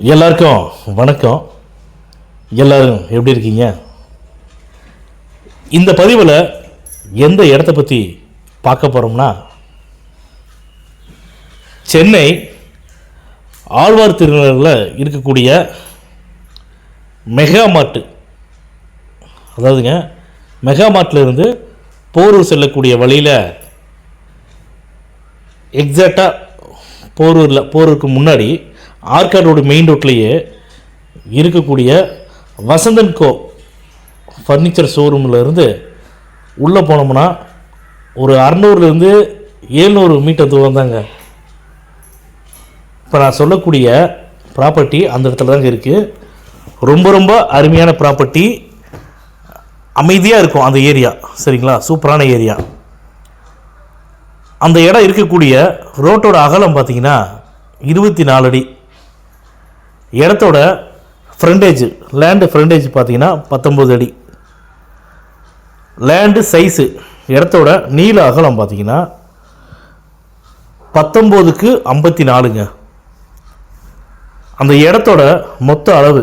எல்லாருக்கும் வணக்கம். எல்லாரும் எப்படி இருக்கீங்க? இந்த பதிவில் எந்த இடத்த பற்றி பார்க்க போகிறோம்னா சென்னை ஆழ்வார் திருநகரில் இருக்கக்கூடிய மெகா மார்ட்டு. அதாவதுங்க மெகா மார்ட்ல இருந்து போரூர் செல்லக்கூடிய வழியில் எக்ஸாக்டாக போரூரில் போரூருக்கு முன்னாடி ஆர்காட் ரோடு மெயின் ரோட்லேயே இருக்கக்கூடிய வசந்தன் கோ ஃபர்னிச்சர் ஷோரூமில் இருந்து உள்ளே போனோம்னா ஒரு அறநூறுலேருந்து ஏழ்நூறு மீட்டர் தூரம் தாங்க. இப்போ நான் சொல்லக்கூடிய ப்ராப்பர்ட்டி அந்த இடத்துல தாங்க இருக்குது ரொம்ப ரொம்ப அருமையான ப்ராப்பர்ட்டி அமைதியாக இருக்கும் அந்த ஏரியா சரிங்களா? சூப்பரான ஏரியா அந்த இடம் இருக்கக்கூடிய ரோட்டோட அகலம் பார்த்திங்கன்னா இருபத்தி நாலு அடி. இடத்தோட ஃப்ரண்டேஜ் லேண்டு ஃப்ரண்டேஜ் பார்த்தீங்கன்னா பத்தொம்பது அடி. லேண்டு சைஸு இடத்தோட நீள அகலம் பார்த்தீங்கன்னா பத்தொம்போதுக்கு ஐம்பத்தி நாலுங்க. அந்த இடத்தோட மொத்த அளவு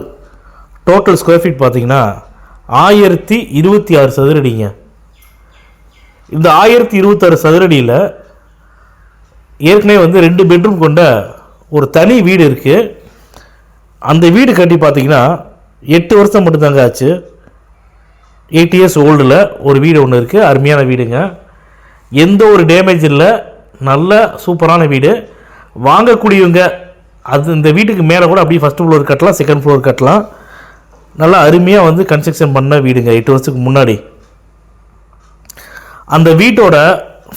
டோட்டல் ஸ்கொயர் ஃபீட் பார்த்தீங்கன்னா ஆயிரத்தி இருபத்தி ஆறு சதுரடிங்க. இந்த ஆயிரத்தி இருபத்தாறு சதுரடியில் ஏற்கனவே வந்து ரெண்டு பெட்ரூம் கொண்ட ஒரு தனி வீடு இருக்குது அந்த வீடு கட்டி பார்த்தீங்கன்னா எட்டு வருஷம் மட்டும்தாங்க ஆச்சு. எயிட் இயர்ஸ் ஓல்டில் ஒரு வீடு ஒன்று இருக்குது அருமையான வீடுங்க. எந்த ஒரு டேமேஜ் இல்லை. நல்ல சூப்பரான வீடு. வாங்கக்கூடியவங்க அது இந்த வீட்டுக்கு மேலே கூட அப்படியே ஃபஸ்ட் ஃப்ளோர் கட்டலாம் செகண்ட் ஃப்ளோர் கட்டலாம். நல்லா அருமையாக வந்து கன்ஸ்ட்ரக்ஷன் பண்ண வீடுங்க. எட்டு வருஷத்துக்கு முன்னாடி. அந்த வீட்டோட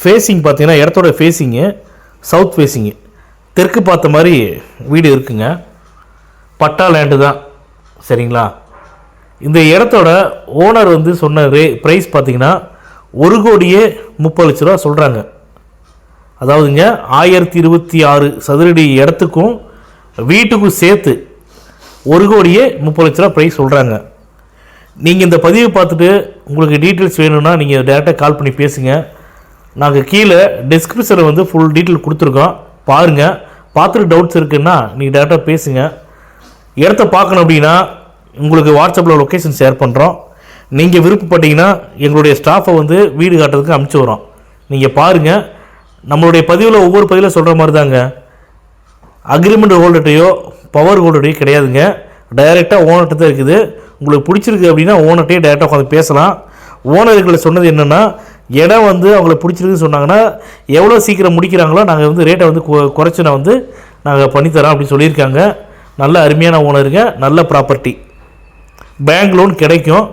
ஃபேஸிங் பார்த்தீங்கன்னா இடத்தோட ஃபேஸிங்கு சவுத் ஃபேஸிங்கு தெற்கு பார்த்த மாதிரி வீடு இருக்குங்க. பட்டா லேண்டு தான் சரிங்களா? இந்த இடத்தோட ஓனர் வந்து சொன்ன ரே ப்ரைஸ் பார்த்தீங்கன்னா ஒரு கோடியே முப்பது லட்ச ரூபா சொல்கிறாங்க அதாவதுங்க ஆயிரத்தி இருபத்தி ஆறு சதுரடி இடத்துக்கும் வீட்டுக்கும் சேர்த்து ஒரு கோடியே முப்பது லட்ச ரூபா ப்ரைஸ் சொல்கிறாங்க நீங்கள் இந்த பதிவை பார்த்துட்டு உங்களுக்கு டீட்டெயில்ஸ் வேணும்னா நீங்கள் டேரெக்டாக கால் பண்ணி பேசுங்க. நாங்கள் கீழே டிஸ்கிரிப்ஷனில் வந்து ஃபுல் டீட்டெயில் கொடுத்துருக்கோம். பாருங்கள் பார்த்துட்டு டவுட்ஸ் இருக்குன்னா நீங்கள் டேரெக்டாக பேசுங்கள் இடத்த பார்க்கணும் அப்படின்னா உங்களுக்கு வாட்ஸ்அப்பில் லொக்கேஷன் ஷேர் பண்ணுறோம் நீங்கள் விருப்பப்பட்டீங்கன்னா எங்களுடைய ஸ்டாஃபை வந்து வீடு காட்டுறதுக்கு அமுச்சு வரோம் நீங்கள் பாருங்கள் நம்மளுடைய பதிவில் ஒவ்வொரு பதிவில் சொல்கிற மாதிரி தாங்க அக்ரிமெண்ட் ஹோல்டர்டையோ பவர் ஹோல்டர்டையோ கிடையாதுங்க. டைரெக்டாக ஓனர்கிட்ட தான் இருக்குது. உங்களுக்கு பிடிச்சிருக்கு அப்படின்னா ஓனர்கிட்டே டைரெக்டாக உட்காந்து பேசலாம். ஓனர்களை சொன்னது என்னென்னா இடம் வந்து அவங்களை பிடிச்சிருக்குன்னு சொன்னாங்கன்னா எவ்வளோ சீக்கிரம் முடிக்கிறாங்களோ நாங்கள் வந்து ரேட்டை வந்து கு- குறைச்சு நான் வந்து நாங்கள் பண்ணித்தரோம் அப்படின்னு சொல்லியிருக்காங்க. நல்ல அருமையான ஓனருங்க நல்ல ப்ராப்பர்ட்டி பேங்க் லோன் கிடைக்கும்.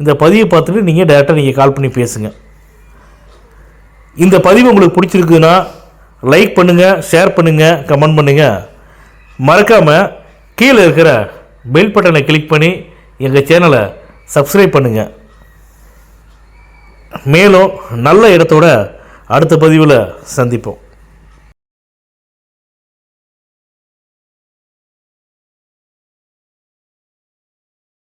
இந்த பதிவை பார்த்துட்டு நீங்கள் டேரெக்டாக நீங்கள் கால் பண்ணி பேசுங்க. இந்த பதிவு உங்களுக்கு பிடிச்சிருக்குன்னா லைக் பண்ணுங்கள் ஷேர் பண்ணுங்கள் கமெண்ட் பண்ணுங்கள் மறக்காமல் கீழே இருக்கிற பெல் பட்டனை கிளிக் பண்ணி எங்கள் சேனலை சப்ஸ்கிரைப் பண்ணுங்கள் மேலும் நல்ல இடத்தோட அடுத்த பதிவில் சந்திப்போம்.